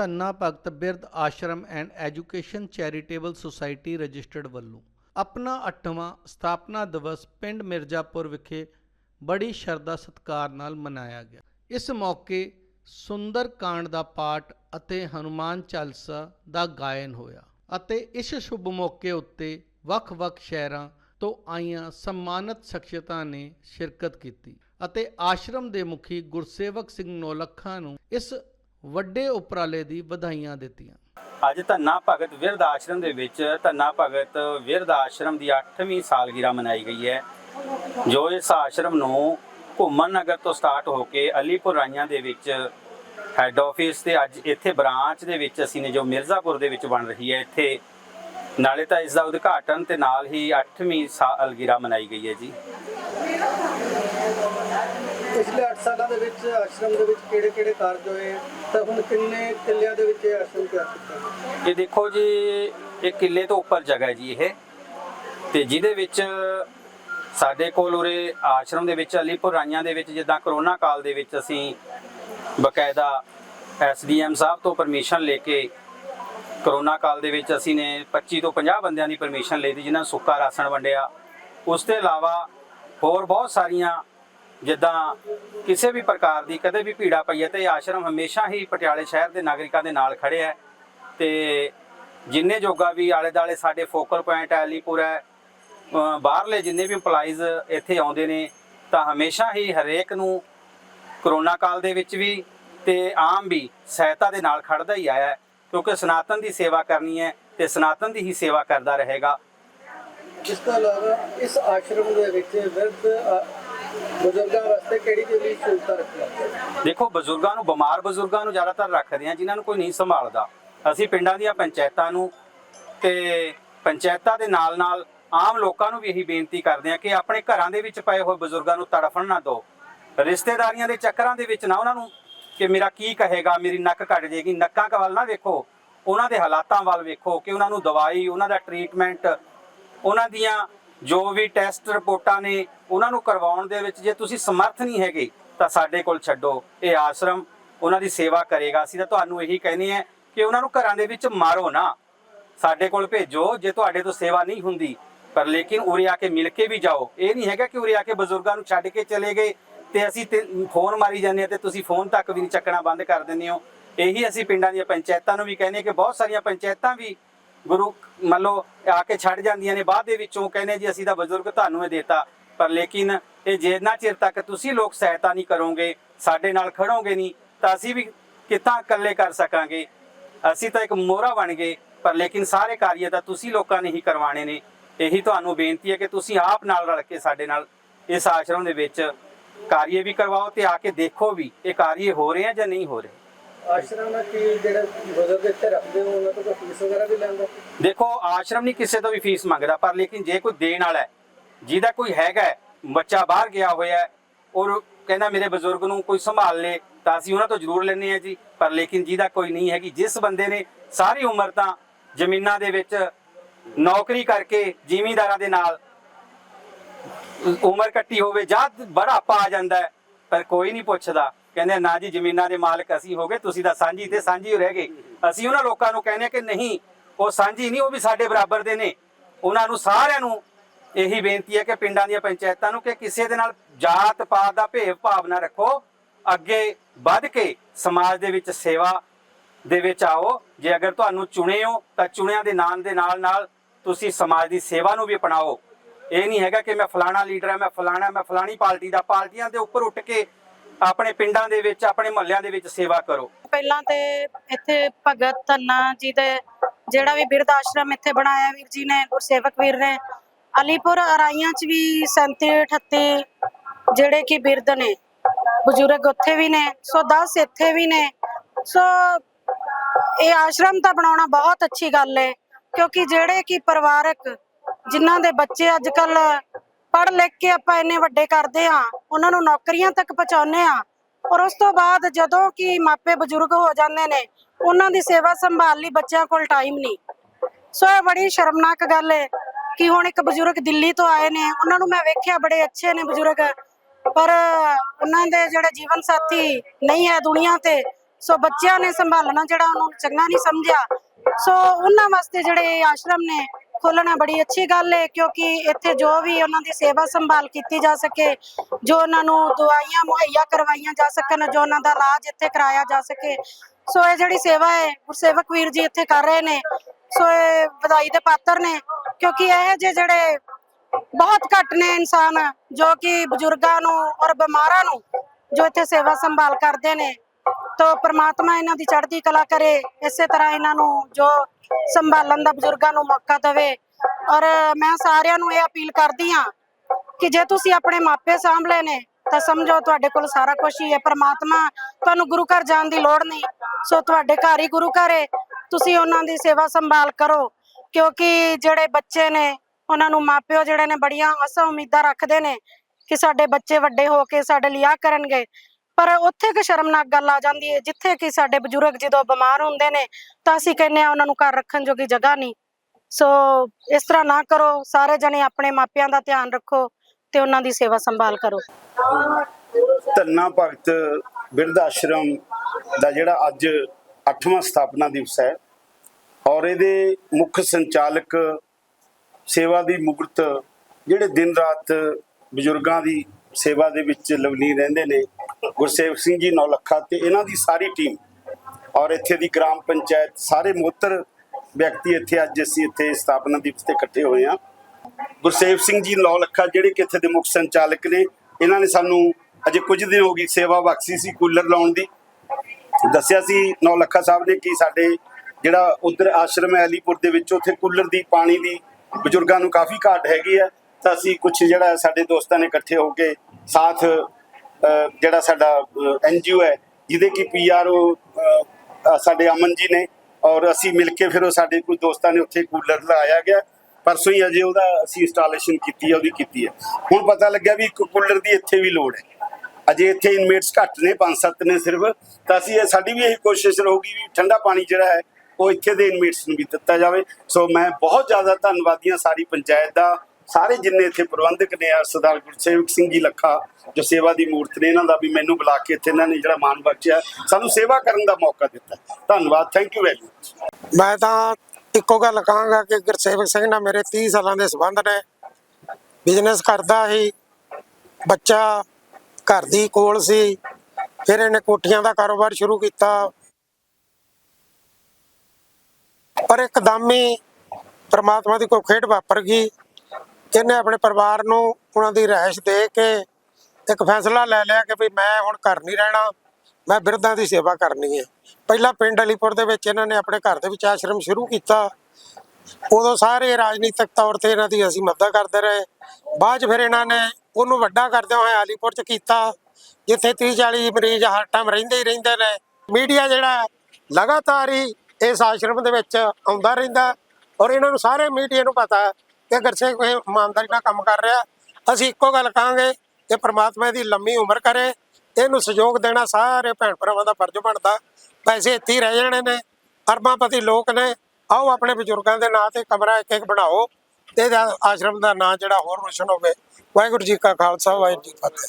ਧੰਨਾ ਭਗਤ ਬਿਰਧ ਆਸ਼ਰਮ and education charitable society registered ਵੱਲੋਂ ਆਪਣਾ 8ਵਾਂ ਸਥਾਪਨਾ ਦਿਵਸ ਪਿੰਡ ਮਿਰਜ਼ਾਪੁਰ ਵਿਖੇ ਬੜੀ ਸ਼ਰਧਾ ਸਤਿਕਾਰ ਨਾਲ ਮਨਾਇਆ ਗਿਆ। ਇਸ ਮੌਕੇ ਸੁੰਦਰ ਕਾਂਡ ਦਾ ਪਾਠ ਅਤੇ ਹਨੂਮਾਨ ਚਾਲਸਾ ਦਾ ਗਾਇਨ ਹੋਇਆ ਅਤੇ ਇਸ ਸ਼ੁਭ ਮੌਕੇ ਉੱਤੇ ਵੱਖ-ਵੱਖ ਸ਼ਹਿਰਾਂ ਤੋਂ ਆਈਆਂ ਸਨਮਾਨਿਤ ਸ਼ਖਸੀਅਤਾਂ ਨੇ ਸ਼ਿਰਕਤ ਕੀਤੀ ਅਤੇ ਆਸ਼ਰਮ ਦੇ ਮੁਖੀ ਗੁਰਸੇਵਕ ਸਿੰਘ ਨੌਲੱਖਾ ਨੂੰ ਇਸ ਵੱਡੇ ਉਪਰਾਲੇ ਦੀ ਵਧਾਈਆਂ ਦਿੱਤੀਆਂ। ਅੱਜ ਧੰਨਾ ਭਗਤ ਵਿਰਧ ਆਸ਼ਰਮ ਦੇ ਵਿੱਚ ਧੰਨਾ ਭਗਤ ਵਿਰਧ ਆਸ਼ਰਮ ਦੀ 8ਵੀਂ ਸਾਲਗਿਰਾ ਮਨਾਈ ਗਈ ਹੈ। ਜੋ ਇਸ ਆਸ਼ਰਮ ਨੂੰ ਘੁੰਮਣ ਨਗਰ ਤੋਂ ਸਟਾਰਟ ਹੋ ਕੇ ਅਲੀਪੁਰ ਰਾਈਆਂ ਦੇ ਵਿੱਚ ਹੈੱਡ ਆਫਿਸ ਤੇ ਅੱਜ ਇੱਥੇ ਬ੍ਰਾਂਚ ਦੇ ਵਿੱਚ ਅਸੀਂ ਨੇ ਜੋ ਮਿਰਜ਼ਾਪੁਰ ਦੇ ਵਿੱਚ ਬਣ ਰਹੀ ਹੈ, ਇੱਥੇ ਨਾਲੇ ਤਾਂ ਇਸ ਦਾ ਉਦਘਾਟਨ ਤੇ ਨਾਲ ਹੀ 8ਵੀਂ ਸਾਲਗਿਰਾ ਮਨਾਈ ਗਈ ਹੈ ਜੀ। ਪਿਛਲੇ 8 ਸਾਲਾਂ ਦੇ ਵਿੱਚ, ਆਸ਼ਰਮ ਦੇ ਵਿੱਚ ਕਿਹੜੇ-ਕਿਹੜੇ ਕਾਰਜ ਹੋਏ? ਤਾਂ ਹੁਣ ਕਿੰਨੇ ਕਿੱਲਿਆਂ ਦੇ ਵਿੱਚ ਇਹ ਆਸ਼ਰਮ ਤਿਆਰ ਕੀਤਾ ਇਹ ਦੇਖੋ ਜੀ, ਇਹ ਕਿੱਲੇ ਤੋਂ ਉੱਪਰ ਜਗ੍ਹਾ ਹੈ ਜੀ ਇਹ। ਤੇ ਜਿਹਦੇ ਵਿੱਚ ਸਾਡੇ ਕੋਲ ਉਰੇ ਆਸ਼ਰਮ ਦੇ ਵਿੱਚ, ਅਲੀਪੁਰ ਰਾਈਆਂ ਦੇ ਵਿੱਚ, ਜਿੱਦਾਂ ਕਰੋਨਾ ਕਾਲ ਦੇ ਵਿੱਚ ਅਸੀਂ ਬਕਾਇਦਾ ਐਸਡੀਐਮ ਸਾਹਿਬ ਤੋਂ ਪਰਮਿਸ਼ਨ ਲੈ ਕੇ ਕਰੋਨਾ ਕਾਲ ਦੇ ਵਿੱਚ ਅਸੀਂ ਨੇ 25 ਤੋਂ 50 ਬੰਦਿਆਂ ਦੀ ਪਰਮਿਸ਼ਨ ਲਈ ਤੀ, ਜਿਨ੍ਹਾਂ ਨੂੰ ਸੁੱਕਾ ਰਾਸ਼ਨ ਵੰਡਿਆ। ਉਸ ਤੋਂ ਇਲਾਵਾ ਹੋਰ ਬਹੁਤ ਸਾਰੀਆਂ ਜਿੱਦਾਂ ਕਿਸੇ ਵੀ ਪ੍ਰਕਾਰ ਦੀ ਕਦੇ ਵੀ ਭੀੜਾ ਪਈ ਹੈ ਤੇ ਇਹ ਆਸ਼ਰਮ ਹਮੇਸ਼ਾ ਹੀ ਪਟਿਆਲੇ ਸ਼ਹਿਰ ਦੇ ਨਾਗਰਿਕਾਂ ਦੇ ਨਾਲ ਖੜੇ ਹੈ। ਤੇ ਜਿੰਨੇ ਜੋਗਾ ਵੀ ਆਲੇ ਦਾਲੇ ਸਾਡੇ ਫੋਕਲ ਪੁਆਇੰਟ ਹੈ, ਅਲੀਪੁਰ ਹੈ ਬਾਹਰਲੇ ਜਿੰਨੇ ਵੀ EMPLOYEES ਇੱਥੇ ਆਉਂਦੇ ਨੇ, ਤਾਂ ਹਮੇਸ਼ਾ ਹੀ ਹਰੇਕ ਨੂੰ ਕਰੋਨਾ ਕਾਲ ਦੇ ਵਿੱਚ ਵੀ ਤੇ ਆਮ ਵੀ ਸਹਾਇਤਾ ਦੇ ਨਾਲ ਖੜਦਾ ਹੀ ਆਇਆ ਕਿਉਂਕਿ ਸਨਾਤਨ ਦੀ ਸੇਵਾ ਕਰਨੀ ਹੈ ਤੇ ਸਨਾਤਨ ਦੀ ਹੀ ਸੇਵਾ ਕਰਦਾ ਰਹੇਗਾ। ਇਸ ਤੋਂ ਇਲਾਵਾ ਇਸ ਆਸ਼ਰਮ ਦੇ ਵਿੱਚ ਵਿਰਧ ਬਜ਼ੁਰਗਾਂ ਵਾਸਤੇ ਕਿਹੜੀ ਜਿਹੜੀ ਸਹੂਲਤਾਂ ਰੱਖੀਆਂ ਦੇਖੋ, ਬਜ਼ੁਰਗਾਂ ਨੂੰ, ਬਿਮਾਰ ਬਜ਼ੁਰਗਾਂ ਨੂੰ ਜ਼ਿਆਦਾਤਰ ਰੱਖਦੇ ਆ ਜਿਨ੍ਹਾਂ ਨੂੰ ਕੋਈ ਨਹੀਂ ਸੰਭਾਲਦਾ। ਅਸੀਂ ਪਿੰਡਾਂ ਦੀਆਂ ਪੰਚਾਇਤਾਂ ਨੂੰ ਤੇ ਪੰਚਾਇਤਾਂ ਦੇ ਨਾਲ ਨਾਲ ਆਮ ਲੋਕਾਂ ਨੂੰ ਵੀ ਇਹੀ ਬੇਨਤੀ ਕਰਦੇ ਆ ਕਿ ਆਪਣੇ ਘਰਾਂ ਦੇ ਵਿੱਚ ਪਏ ਹੋਏ ਬਜ਼ੁਰਗਾਂ ਨੂੰ ਤੜਫਣ ਨਾ ਦਿਓ। ਰਿਸ਼ਤੇਦਾਰੀਆਂ ਦੇ ਚੱਕਰਾਂ ਦੇ ਵਿੱਚ ਨਾ ਉਹਨਾਂ ਨੂੰ ਕਿ ਮੇਰਾ ਕੀ ਕਹੇਗਾ, ਮੇਰੀ ਨੱਕ ਕੱਟ ਜੇਗੀ ਨੱਕਾਂ ਕ ਵੱਲ ਨਾ ਵੇਖੋ, ਉਹਨਾਂ ਦੇ ਹਾਲਾਤਾਂ ਵੱਲ ਵੇਖੋ ਕਿ ਉਹਨਾਂ ਨੂੰ ਦਵਾਈ, ਉਹਨਾਂ ਦਾ ਟ੍ਰੀਟਮੈਂਟ, ਉਹਨਾਂ ਦੀਆਂ ਜੋ ਵੀ ਟੈਸਟ ਰਿਪੋਰਟਾਂ ਨੇ ਉਹਨਾਂ ਨੂੰ ਕਰਵਾਉਣ ਦੇ ਵਿੱਚ ਜੇ ਤੁਸੀਂ ਸਮਰਥ ਨਹੀਂ ਹੈਗੇ, ਤਾਂ ਸਾਡੇ ਕੋਲ ਛੱਡੋ। ਇਹ ਆਸ਼ਰਮ ਉਹਨਾਂ ਦੀ ਸੇਵਾ ਕਰੇਗਾ। ਅਸੀਂ ਤਾਂ ਤੁਹਾਨੂੰ ਇਹੀ ਕਹਿੰਦੇ ਆ ਕਿ ਉਹਨਾਂ ਨੂੰ ਘਰਾਂ ਦੇ ਵਿੱਚ ਮਾਰੋ ਨਾ। ਸਾਡੇ ਕੋਲ ਭੇਜੋ, ਜੇ ਤੁਹਾਡੇ ਤੋਂ ਸੇਵਾ ਨਹੀਂ ਹੁੰਦੀ। ਪਰ ਲੇਕਿਨ ਉਰੇ ਆ ਕੇ ਮਿਲ ਕੇ ਵੀ ਜਾਓ। ਇਹ ਨਹੀਂ ਹੈਗਾ ਕਿ ਉਰੇ ਆ ਕੇ ਬਜ਼ੁਰਗਾਂ ਨੂੰ ਛੱਡ ਕੇ ਚਲੇ ਗਏ ਤੇ ਅਸੀਂ ਫੋਨ ਮਾਰੀ ਜਾਂਦੇ ਆ ਤੇ ਤੁਸੀਂ ਫੋਨ ਤੱਕ ਵੀ ਨਹੀਂ ਚੱਕਣਾ, ਬੰਦ ਕਰ ਦਿੰਦੇ ਹੋ। ਇਹੀ ਅਸੀਂ ਪਿੰਡਾਂ ਦੀਆਂ ਪੰਚਾਇਤਾਂ ਨੂੰ ਵੀ ਕਹਿੰਦੇ ਕਿ ਬਹੁਤ ਸਾਰੀਆਂ ਪੰਚਾਇਤਾਂ ਵੀ ਗੁਰੂ ਮੰਨ ਲਓ, ਆ ਕੇ ਛੱਡ ਜਾਂਦੀਆਂ ਨੇ, ਬਾਅਦ ਦੇ ਵਿੱਚੋਂ ਕਹਿੰਦੇ ਜੀ, ਅਸੀਂ ਤਾਂ ਬਜ਼ੁਰਗ ਤੁਹਾਨੂੰ ਇਹ ਦੇਤਾ। ਪਰ ਲੇਕਿਨ ਇਹ ਜਿੰਨਾ ਚਿਰ ਤੱਕ ਤੁਸੀਂ ਲੋਕ ਸਹਾਇਤਾ ਨਹੀਂ ਕਰੋਗੇ, ਸਾਡੇ ਨਾਲ ਖੜੋਗੇ ਨਹੀਂ, ਤਾਂ ਅਸੀਂ ਵੀ ਕਿੱਦਾਂ ਇਕੱਲੇ ਕਰ ਸਕਾਂਗੇ? ਅਸੀਂ ਤਾਂ ਇੱਕ ਮੋਹਰਾ ਬਣ ਗਏ, ਪਰ ਲੇਕਿਨ ਸਾਰੇ ਕਾਰਜ ਤਾਂ ਤੁਸੀਂ ਲੋਕਾਂ ਨੇ ਹੀ ਕਰਵਾਣੇ ਨੇ। ਇਹੀ ਤੁਹਾਨੂੰ ਬੇਨਤੀ ਹੈ ਕਿ ਤੁਸੀਂ ਆਪ ਨਾਲ ਰਲ ਕੇ ਸਾਡੇ ਨਾਲ ਇਸ ਆਸ਼ਰਮ ਦੇ ਵਿੱਚ ਕਾਰਜ ਵੀ ਕਰਵਾਓ ਤੇ ਆ ਕੇ ਦੇਖੋ ਵੀ ਇਹ ਕਾਰਜ ਹੋ ਰਹੇ ਆ ਜਾਂ ਨਹੀਂ ਹੋ ਰਹੇ। ਆਸ਼ਰਮ ਦਾ ਕੀ ਜਿਹੜੇ ਬਜ਼ੁਰਗ ਇੱਥੇ ਰੱਖਦੇ ਹੋ, ਉਹਨਾਂ ਤੋਂ ਕੋਈ ਫੀਸ ਵਗੈਰਾ ਵੀ ਲੈਂਦਾ ਦੇਖੋ, ਆਸ਼ਰਮ ਨਹੀਂ ਕਿਸੇ ਤੋਂ ਵੀ ਫੀਸ ਮੰਗਦਾ, ਪਰ ਲੇਕਿਨ ਜੇ ਕੋਈ ਦੇਣ ਵਾਲਾ ਹੈ, ਜਿਹਦਾ ਕੋਈ ਹੈਗਾ ਬੱਚਾ ਬਾਹਰ ਗਿਆ ਹੋਇਆ ਹੈ, ਔਰ ਕਹਿੰਦਾ ਮੇਰੇ ਬਜ਼ੁਰਗ ਨੂੰ ਕੋਈ ਸੰਭਾਲ ਲੇ, ਤਾਂ ਅਸੀਂ ਉਹਨਾਂ ਤੋਂ ਜ਼ਰੂਰ ਲੈਂਦੇ ਆ ਜੀ। ਪਰ ਲੇਕਿਨ ਜਿਹਦਾ ਕੋਈ ਨਹੀਂ ਹੈਗੀ, ਜਿਸ ਬੰਦੇ ਨੇ ਸਾਰੀ ਉਮਰ ਤਾਂ ਜ਼ਮੀਨਾਂ ਦੇ ਵਿੱਚ ਨੌਕਰੀ ਕਰਕੇ ਜ਼ਿਮੀਂਦਾਰਾਂ ਦੇ ਨਾਲ ਉਮਰ ਕੱਟੀ ਹੋਵੇ, ਜਾਂ ਬੜਾਪਾ ਆ ਜਾਂਦਾ ਪਰ ਕੋਈ ਨਹੀਂ ਪੁੱਛਦਾ। ਕਹਿੰਦੇ, ਨਾ ਜੀ, ਜ਼ਮੀਨਾਂ ਦੇ ਮਾਲਕ ਅਸੀਂ ਹੋ ਗਏ, ਤੁਸੀਂ ਤਾਂ ਸਾਂਝੀ ਤੇ ਸਾਂਝੀ ਹੋ ਰਹਿ ਗਏ। ਅਸੀਂ ਉਹਨਾਂ ਲੋਕਾਂ ਨੂੰ ਕਹਿੰਦੇ ਕਿ ਨਹੀਂ, ਉਹ ਸਾਂਝੀ ਨਹੀਂ, ਉਹ ਵੀ ਸਾਡੇ ਬਰਾਬਰ ਦੇ ਨੇ। ਉਹਨਾਂ ਨੂੰ ਸਾਰਿਆਂ ਨੂੰ ਇਹੀ ਬੇਨਤੀ ਹੈ ਕਿ ਪਿੰਡਾਂ ਦੀਆਂ ਪੰਚਾਇਤਾਂ ਨੂੰ ਕਿ ਕਿਸੇ ਦੇ ਨਾਲ ਜਾਤ ਪਾਤ ਦਾ ਭੇਵ ਭਾਵ ਨਾ ਰੱਖੋ। ਅੱਗੇ ਵੱਧ ਕੇ ਸਮਾਜ ਦੇ ਵਿੱਚ ਸੇਵਾ ਦੇ ਵਿੱਚ ਆਓ। ਜੇ ਅਗਰ ਤੁਹਾਨੂੰ ਚੁਣੇ ਹੋ ਤਾਂ ਚੁਣਿਆਂ ਦੇ ਨਾਮ ਦੇ ਨਾਲ ਨਾਲ ਤੁਸੀਂ ਸਮਾਜ ਦੀ ਸੇਵਾ ਨੂੰ ਵੀ ਅਪਣਾਓ। ਇਹ ਨਹੀਂ ਹੈਗਾ ਕਿ ਮੈਂ ਫਲਾਣਾ ਲੀਡਰ ਹਾਂ, ਮੈਂ ਫਲਾਣਾ, ਮੈਂ ਫਲਾਣੀ ਪਾਰਟੀ ਦਾ, ਪਾਰਟੀਆਂ ਦੇ ਉੱਪਰ ਉੱਠ ਕੇ ਆਪਣੇ ਪਿੰਡਾਂ ਦੇ ਵਿੱਚ, ਆਪਣੇ ਮੁਹੱਲਿਆਂ ਦੇ ਵਿੱਚ ਸੇਵਾ ਕਰੋ। ਪਹਿਲਾਂ ਤੇ ਇੱਥੇ ਭਗਤ ਧੰਨਾ ਜੀ ਦੇ ਜਿਹੜਾ ਵੀ ਬਿਰਧ ਆਸ਼ਰਮ ਇੱਥੇ ਬਣਾਇਆ ਵੀਰ ਜੀ ਨੇ, ਗੁਰਸੇਵਕ ਵੀਰ ਨੇ, ਅਲੀਪੁਰ ਅਰਾਈਆਂ ਚ ਵੀ 37 38 ਜਿਹੜੇ ਕਿ ਬਿਰਧ ਨੇ, ਬਜ਼ੁਰਗ ਉੱਥੇ ਵੀ ਨੇ, ਸੋ 10 ਇੱਥੇ ਵੀ ਨੇ। ਸੋ ਇਹ ਆਸ਼ਰਮ ਤਾਂ ਬਣਾਉਣਾ ਬਹੁਤ ਅੱਛੀ ਗੱਲ ਹੈ ਕਿਉਂਕਿ ਜਿਹੜੇ ਕਿ ਪਰਿਵਾਰਕ ਜਿਨ੍ਹਾਂ ਦੇ ਬੱਚੇ ਅੱਜ ਕੱਲ ਪੜ੍ਹ ਲਿਖ ਕੇ ਆਪਾਂ ਇੰਨੇ ਵੱਡੇ ਕਰਦੇ ਆ ਉਹਨਾਂ ਨੂੰ ਨੌਕਰੀਆਂ ਤੱਕ ਪਹੁੰਚਾਉਂਦੇ ਆ ਔਰ ਉਸ ਤੋਂ ਬਾਅਦ ਜਦੋਂ ਕਿ ਮਾਪੇ ਬਜ਼ੁਰਗ ਹੋ ਜਾਂਦੇ ਨੇ, ਉਹਨਾਂ ਦੀ ਸੇਵਾ ਸੰਭਾਲ ਲਈ ਬੱਚਿਆਂ ਕੋਲ ਟਾਈਮ ਨਹੀਂ। ਸੋ ਇਹ ਬੜੀ ਸ਼ਰਮਨਾਕ ਗੱਲ ਹੈ ਕਿ ਹੁਣ ਇੱਕ ਬਜ਼ੁਰਗ ਦਿੱਲੀ ਤੋਂ ਆਏ ਨੇ, ਉਹਨਾਂ ਨੂੰ ਮੈਂ ਵੇਖਿਆ ਬੜੇ ਅੱਛੇ ਨੇ ਬਜ਼ੁਰਗ, ਪਰ ਉਹਨਾਂ ਦੇ ਜਿਹੜੇ ਜੀਵਨ ਸਾਥੀ ਨਹੀਂ ਹੈ ਦੁਨੀਆ ਤੇ, ਸੋ ਬੱਚਿਆਂ ਨੇ ਸੰਭਾਲਣਾ ਜਿਹੜਾ ਉਹਨੂੰ ਚੰਗਾ ਨਹੀਂ ਸਮਝਿਆ। ਸੋ ਉਹਨਾਂ ਵਾਸਤੇ ਜਿਹੜੇ ਆਸ਼ਰਮ ਨੇ ਖੋਲਣਾ ਬੜੀ ਅੱਛੀ ਗੱਲ ਹੈ ਕਿਉਂਕਿ ਇੱਥੇ ਜੋ ਵੀ ਉਹਨਾਂ ਦੀ ਸੇਵਾ ਸੰਭਾਲ ਕੀਤੀ ਜਾ ਸਕੇ, ਜੋ ਉਹਨਾਂ ਨੂੰ ਦਵਾਈਆਂ ਮੁਹੱਈਆ ਕਰਵਾਈਆਂ ਜਾ ਸਕਣ, ਜੋ ਉਹਨਾਂ ਦਾ ਇਲਾਜ ਇੱਥੇ ਕਰਾਇਆ ਜਾ ਸਕੇ। ਸੋ ਇਹ ਜਿਹੜੀ ਸੇਵਾ ਹੈ ਗੁਰਸੇਵਕ ਵੀਰ ਜੀ ਇੱਥੇ ਕਰ ਰਹੇ ਨੇ। ਸੋ ਇਹ ਵਧਾਈ ਦੇ ਪਾਤਰ ਨੇ, ਕਿਉਂਕਿ ਇਹ ਜਿਹੇ ਜਿਹੜੇ ਬਹੁਤ ਘੱਟ ਨੇ ਇਨਸਾਨ, ਜੋ ਕਿ ਬਜ਼ੁਰਗਾਂ ਨੂੰ ਔਰ ਬਿਮਾਰਾਂ ਨੂੰ, ਜੋ ਇੱਥੇ ਸੇਵਾ ਸੰਭਾਲ ਕਰਦੇ ਨੇ। ਤੋ ਪ੍ਰਮਾਤਮਾ ਇਹਨਾਂ ਦੀ ਚੜ੍ਹਦੀ ਕਲਾ ਕਰੇ, ਇਸੇ ਤਰ੍ਹਾਂ ਇਹਨਾਂ ਨੂੰ ਜੋ ਸੰਭਾਲਣ ਦਾ ਬਜ਼ੁਰਗਾਂ ਨੂੰ ਮੌਕਾ ਦੇਵੇ। ਔਰ ਮੈਂ ਸਾਰਿਆਂ ਨੂੰ ਇਹ ਅਪੀਲ ਕਰਦੀ ਹਾਂ ਕਿ ਜੇ ਤੁਸੀਂ ਆਪਣੇ ਮਾਪੇ ਸਾਂਭ ਲਏ ਤਾਂ ਸਮਝੋ ਤੁਹਾਡੇ ਕੋਲ ਸਾਰਾ ਕੁਝ ਹੀ ਹੈ। ਪ੍ਰਮਾਤਮਾ ਤੁਹਾਨੂੰ ਗੁਰੂ ਘਰ ਜਾਣ ਦੀ ਲੋੜ ਨਹੀਂ। ਸੋ ਤੁਹਾਡੇ ਘਰ ਹੀ ਗੁਰੂ ਘਰ ਹੈ ਤੁਸੀਂ ਉਹਨਾਂ ਦੀ ਸੇਵਾ ਸੰਭਾਲ ਕਰੋ, ਕਿਉਂਕਿ ਜਿਹੜੇ ਬੱਚੇ ਨੇ, ਉਹਨਾਂ ਨੂੰ ਮਾਪਿਓ ਜਿਹੜੇ ਨੇ, ਬੜੀਆਂ ਆਸਾਂ ਉਮੀਦਾਂ ਰੱਖਦੇ ਨੇ ਕਿ ਸਾਡੇ ਬੱਚੇ ਵੱਡੇ ਹੋ ਕੇ ਸਾਡੇ ਲਈ ਆਹ ਕਰਨਗੇ। ਪਰ ਉੱਥੇ ਕਿ ਸ਼ਰਮਨਾਕ ਗੱਲ ਆ ਜਾਂਦੀ ਹੈ ਜਿੱਥੇ ਕਿ ਸਾਡੇ ਬਜ਼ੁਰਗ ਜਦੋਂ ਬਿਮਾਰ ਹੁੰਦੇ ਨੇ, ਤਾਂ ਅਸੀਂ ਕਹਿੰਦੇ ਆ ਉਹਨਾਂ ਨੂੰ ਘਰ ਰੱਖਣ ਜੋਗੀ ਜਗ੍ਹਾ ਨਹੀਂ। ਸੋ ਇਸ ਤਰ੍ਹਾਂ ਨਾ ਕਰੋ, ਸਾਰੇ ਜਣੇ ਆਪਣੇ ਮਾਪਿਆਂ ਦਾ ਧਿਆਨ ਰੱਖੋ ਤੇ ਉਹਨਾਂ ਦੀ ਸੇਵਾ ਸੰਭਾਲ ਕਰੋ। ਧੰਨਾ ਭਗਤ ਬਿਰਧ ਆਸ਼ਰਮ ਦਾ ਜਿਹੜਾ ਅੱਜ 8ਵਾਂ ਸਥਾਪਨਾ ਦਿਵਸ ਹੈ, ਔਰ ਇਹਦੇ ਮੁੱਖ ਸੰਚਾਲਕ ਸੇਵਾ ਦੀ ਮੁਕਤ ਜਿਹੜੇ ਦਿਨ ਰਾਤ ਬਜ਼ੁਰਗਾਂ ਦੀ ਸੇਵਾ ਦੇ ਵਿੱਚ ਲਵਲੀ ਰਹਿੰਦੇ ਨੇ ਗੁਰਸੇਵ ਸਿੰਘ ਜੀ ਨੌਲੱਖਾ ਤੇ ਇਹਨਾਂ ਦੀ ਸਾਰੀ ਟੀਮ ਔਰ ਇੱਥੇ ਦੀ ਗ੍ਰਾਮ ਪੰਚਾਇਤ, ਸਾਰੇ ਮੋਤਰ ਵਿਅਕਤੀ ਇੱਥੇ ਅੱਜ ਅਸੀਂ ਇੱਥੇ ਸਥਾਪਨਾ ਦਿਵਸ ਤੇ ਇਕੱਠੇ ਹੋਏ ਹਾਂ। ਗੁਰਸੇਵ ਸਿੰਘ ਜੀ ਨੌਲੱਖਾ ਜਿਹੜੇ ਕਿ ਇੱਥੇ ਦੇ ਮੁੱਖ ਸੰਚਾਲਕ ਨੇ, ਇਹਨਾਂ ਨੇ ਸਾਨੂੰ ਅਜੇ ਕੁਝ ਦਿਨ ਹੋ ਗਈ ਸੇਵਾ ਬਖਸ਼ੀ ਸੀ ਕੂਲਰ ਲਾਉਣ ਦੀ। ਦੱਸਿਆ ਸੀ ਨੌਲੱਖਾ ਸਾਹਿਬ ਨੇ ਕਿ ਸਾਡੇ ਜਿਹੜਾ ਉਧਰ ਆਸ਼ਰਮ ਹੈ ਅਲੀਪੁਰ ਦੇ ਵਿੱਚ, ਉੱਥੇ ਕੂਲਰ ਦੀ ਪਾਣੀ ਦੀ ਬਜ਼ੁਰਗਾਂ ਨੂੰ ਕਾਫੀ ਘਾਟ ਹੈਗੀ ਹੈ। ਤਾਂ ਅਸੀਂ ਕੁਝ ਜਿਹੜਾ ਸਾਡੇ ਦੋਸਤਾਂ ਨੇ ਇਕੱਠੇ ਹੋ ਕੇ ਸਾਥ ਜਿਹੜਾ ਸਾਡਾ ਐਨਜੀਓ ਹੈ, ਜਿਹਦੇ ਕੀ ਪੀਆਰਓ ਸਾਡੇ ਅਮਨ ਜੀ ਨੇ, ਔਰ ਅਸੀਂ ਮਿਲ ਕੇ ਫਿਰ ਉਹ ਸਾਡੇ ਕੁਝ ਦੋਸਤਾਂ ਨੇ ਉੱਥੇ ਕੂਲਰ ਲਾਇਆ ਗਿਆ। ਪਰਸੋਂ ਹੀ ਅਜੇ ਉਹਦਾ ਅਸੀਂ ਇੰਸਟਾਲੇਸ਼ਨ ਕੀਤੀ ਹੈ ਉਹਦੀ ਕੀਤੀ ਹੈ ਹੁਣ ਪਤਾ ਲੱਗਿਆ ਵੀ ਇੱਕ ਕੂਲਰ ਦੀ ਇੱਥੇ ਵੀ ਲੋੜ ਹੈ। ਅਜੇ ਇੱਥੇ ਇਨਮੇਟਸ ਘੱਟ ਨੇ 5-7 ਨੇ ਸਿਰਫ। ਤਾਂ ਅਸੀਂ ਇਹ, ਸਾਡੀ ਵੀ ਇਹੀ ਕੋਸ਼ਿਸ਼ ਰਹੂਗੀ ਵੀ ਠੰਡਾ ਪਾਣੀ ਜਿਹੜਾ ਹੈ, ਉਹ ਇੱਥੇ ਦੇ ਇਨਮੇਟਸ ਨੂੰ ਵੀ ਦਿੱਤਾ ਜਾਵੇ। ਸੋ ਮੈਂ ਬਹੁਤ ਜ਼ਿਆਦਾ ਧੰਨਵਾਦੀਆਂ ਸਾਰੀ ਪੰਚਾਇਤ ਦਾ ਸਾਰੇ ਜਿੰਨੇ ਇੱਥੇ ਪ੍ਰਬੰਧਕ ਨੇ ਆ, ਸਰਦਾਰ ਗੁਰਸੇਵਕ ਸਿੰਘ ਜੀ ਲੱਖਾ ਜੋ ਸੇਵਾ ਦੀ ਮੂਰਤ ਨੇ, ਇਹਨਾਂ ਦਾ ਵੀ ਮੈਨੂੰ ਬੁਲਾ ਕੇ ਇੱਥੇ ਇਹਨਾਂ ਨੇ ਜਿਹੜਾ ਮਾਣ ਬਖਸ਼ਿਆ, ਸਾਨੂੰ ਸੇਵਾ ਕਰਨ ਦਾ ਮੌਕਾ ਦਿੱਤਾ। ਧੰਨਵਾਦ ਥੈਂਕ ਯੂ ਵੈਰੀ ਮਚ ਮੈਂ ਤਾਂ ਇੱਕੋ ਗੱਲ ਕਹਾਂਗਾ ਕਿ ਗੁਰਸੇਵਕ ਸਿੰਘ ਨਾਲ ਮੇਰੇ 30 ਸਾਲਾਂ ਦੇ ਸੰਬੰਧ ਨੇ। ਬਿਜ਼ਨਸ ਕਰਦਾ ਸੀ, ਬੱਚਾ ਘਰ ਦੀ ਕੋਲ ਸੀ, ਫਿਰ ਇਹਨੇ ਕੋਠੀਆਂ ਦਾ ਕਾਰੋਬਾਰ ਸ਼ੁਰੂ ਕੀਤਾ। ਪਰ ਇੱਕਦਮ ਹੀ ਪ੍ਰਮਾਤਮਾ ਦੀ ਕੋਈ ਖੇਡ ਵਾਪਰ ਗਈ। ਇਹਨੇ ਆਪਣੇ ਪਰਿਵਾਰ ਨੂੰ ਉਹਨਾਂ ਦੀ ਰਹਿائش ਦੇ ਕੇ ਇੱਕ ਫੈਸਲਾ ਲੈ ਲਿਆ ਕਿ ਵੀ ਮੈਂ ਹੁਣ ਘਰ ਨਹੀਂ ਰਹਿਣਾ, ਮੈਂ ਬਿਰਧਾਂ ਦੀ ਸੇਵਾ ਕਰਨੀ ਹੈ। ਪਹਿਲਾਂ ਪਿੰਡ ਅਲੀਪੁਰ ਦੇ ਵਿੱਚ ਇਹਨਾਂ ਨੇ ਆਪਣੇ ਘਰ ਦੇ ਵਿੱਚ ਆਸ਼ਰਮ ਸ਼ੁਰੂ ਕੀਤਾ। ਉਦੋਂ ਸਾਰੇ ਰਾਜਨੀਤਿਕ ਤੌਰ ਤੇ ਇਹਨਾਂ ਦੀ ਅਸੀਂ ਮਦਦ ਕਰਦੇ ਰਹੇ। ਬਾਅਦ ਫਿਰ ਇਹਨਾਂ ਨੇ ਉਹਨੂੰ ਵੱਡਾ ਕਰਦੇ ਹੋਏ ਅਲੀਪੁਰ ਚ ਕੀਤਾ, ਜਿੱਥੇ 30 40 ਮਰੀਜ਼ ਹਰ ਟਾਈਮ ਰਹਿੰਦੇ ਹੀ ਰਹਿੰਦੇ ਨੇ। ਮੀਡੀਆ ਜਿਹੜਾ ਲਗਾਤਾਰ ਹੀ ਇਸ ਆਸ਼ਰਮ ਦੇ ਵਿੱਚ ਆਉਂਦਾ ਰਹਿੰਦਾ ਔਰ ਇਹਨਾਂ ਨੂੰ ਸਾਰੇ ਮੀਡੀਆ ਨੂੰ ਪਤਾ ਹੈ ਕਿ ਗੁਰਸੇਵਕ ਇਹ ਇਮਾਨਦਾਰੀ ਨਾਲ ਕੰਮ ਕਰ ਰਿਹਾ, ਅਸੀਂ ਇੱਕੋ ਗੱਲ ਕਹਾਂਗੇ ਕਿ ਪ੍ਰਮਾਤਮਾ ਦੀ ਲੰਮੀ ਉਮਰ ਕਰੇ, ਇਹਨੂੰ ਸਹਿਯੋਗ ਦੇਣਾ ਸਾਰੇ ਭੈਣ ਭਰਾਵਾਂ ਦਾ ਫਰਜ਼ ਬਣਦਾ। ਪੈਸੇ ਇੱਥੇ ਹੀ ਰਹਿ ਜਾਣੇ ਨੇ ਅਰਬਾਂਪਤੀ ਲੋਕ ਨੇ, ਆਓ ਆਪਣੇ ਬਜ਼ੁਰਗਾਂ ਦੇ ਨਾਂ ਤੇ ਕਮਰਾ ਇੱਕ ਇੱਕ ਬਣਾਓ, ਤੇ ਇਹਦਾ ਆਸ਼ਰਮ ਦਾ ਨਾਂ ਜਿਹੜਾ ਹੋਰ ਰੋਸ਼ਨ ਹੋਵੇ। ਵਾਹਿਗੁਰੂ ਜੀ ਕਾ ਖਾਲਸਾ, ਵਾਹਿਗੁਰੂ ਜੀ ਕੀ ਫਤਿਹ।